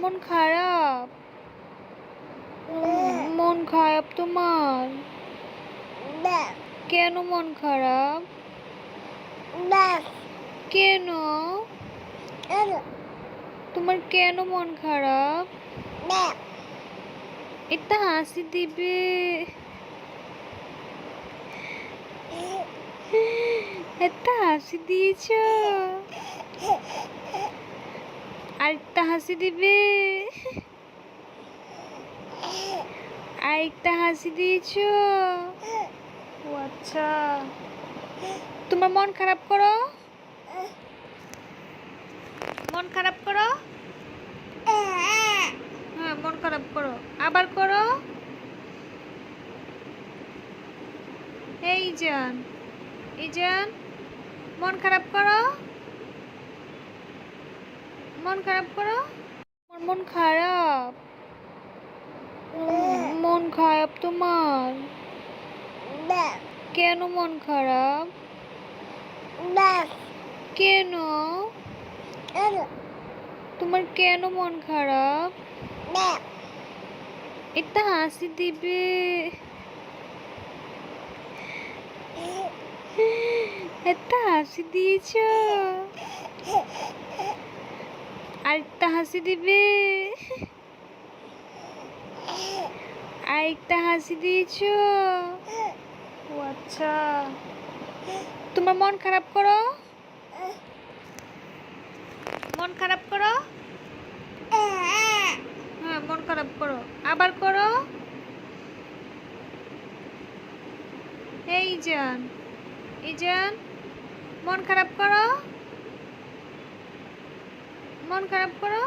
মন খারাপ? মন খারাপ তোমার? কেন মন খারাপ? কেন? তোমার কেন মন খারাপ? একটা হাসি দিবে। একটা হাসি দিয়েছ? আরেকটা হাসি দিবে। আরেকটা হাসি দিয়েছ? ও আচ্ছা। তোমার মন খারাপ করো? মন খারাপ করো? হ্যাঁ মন খারাপ করো। আবার করো? এই যান এই যান মন খারাপ করো? মন খারাপ করো? আমার মন খারাপ? মন খারাপ তোমার? কেন মন খারাপ? কেন? তোমার কেন মন খারাপ? একটা হাসি দিবে। একটা হাসি দিয়েছ? আরেকটা হাসি দিবে। আরেকটা হাসি দিয়েছ? ও আচ্ছা। তোমার মন খারাপ করো? মন খারাপ করো? হ্যাঁ মন খারাপ করো। আবার করো? এই যান এই যান মন খারাপ করো? মন খারাপ করো?